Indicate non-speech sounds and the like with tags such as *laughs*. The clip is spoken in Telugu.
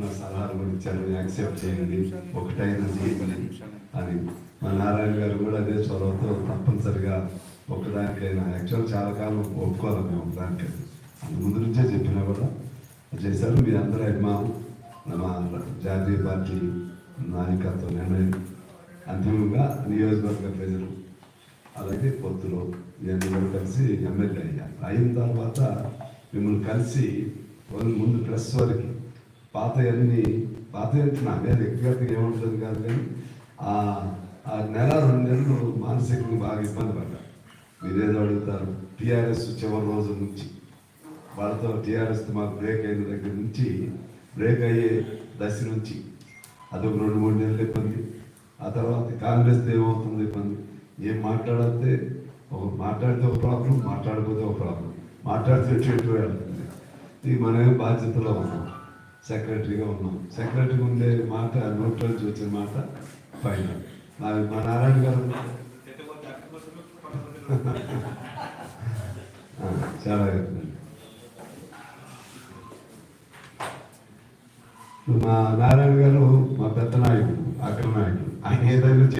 నా సలహాలు కూడా ఇచ్చారు? యాక్సెప్ట్ చేయండి. ఒకటైనా చేయండి అని. మా నారాయణ గారు కూడా అదే చొరవతో తప్పనిసరిగా ఒకదానికైనా యాక్చువల్ చాలా కాలం ఒప్పుకోవాలి మేము ఒకదానికైనా. అందు ముందు నుంచే చెప్పినా కూడా చేశారు. మీ అందరూ అభిమానం మా జాతీయ పార్టీ నాయకత్వ నిర్ణయం అంతిమంగా నియోజకవర్గ ప్రజలు అలాగే పొత్తులో ఇవన్నీ కలిసి ఎమ్మెల్యే అయ్యారు. అయిన తర్వాత మిమ్మల్ని కలిసి ముందు ప్రెస్ వరకు పాత అన్ని పాత అంటే నా వ్యక్తిగతంగా ఏముంటుంది కాదు కానీ ఆ ఆ నెల రెండు నెలలు మానసికంగా బాగా ఇబ్బంది పడ్డా. మీరేదో అడుగుతారు టీఆర్ఎస్ చివరి రోజు నుంచి. వాళ్ళతో టీఆర్ఎస్ మాకు బ్రేక్ అయిన దగ్గర నుంచి బ్రేక్ అయ్యే దశ నుంచి. అదొక రెండు మూడు నెలలు ఇబ్బంది. ఆ తర్వాత కాంగ్రెస్ ఏమవుతుంది ఇబ్బంది. ఏం మాట్లాడితే ఒక మాట్లాడితే ఒక ప్రాబ్లం మాట్లాడకపోతే ఒక ప్రాబ్లం. మాట్లాడితే చెట్టు వెళ్తుంది. ఇది మనమే బాధ్యతలో ఉన్నాం. సెక్రటరీగా ఉన్నాం. సెక్రటరీ ఉండే మాట నోట్లో నుంచి వచ్చిన మాట పైన. మా మా నారాయణ గారు *laughs* చాలా చెప్తున్నాను మా నారాయణ గారు మా పెద్ద నాయకుడు అగ్ర నాయకుడు ఆయన ఏదైనా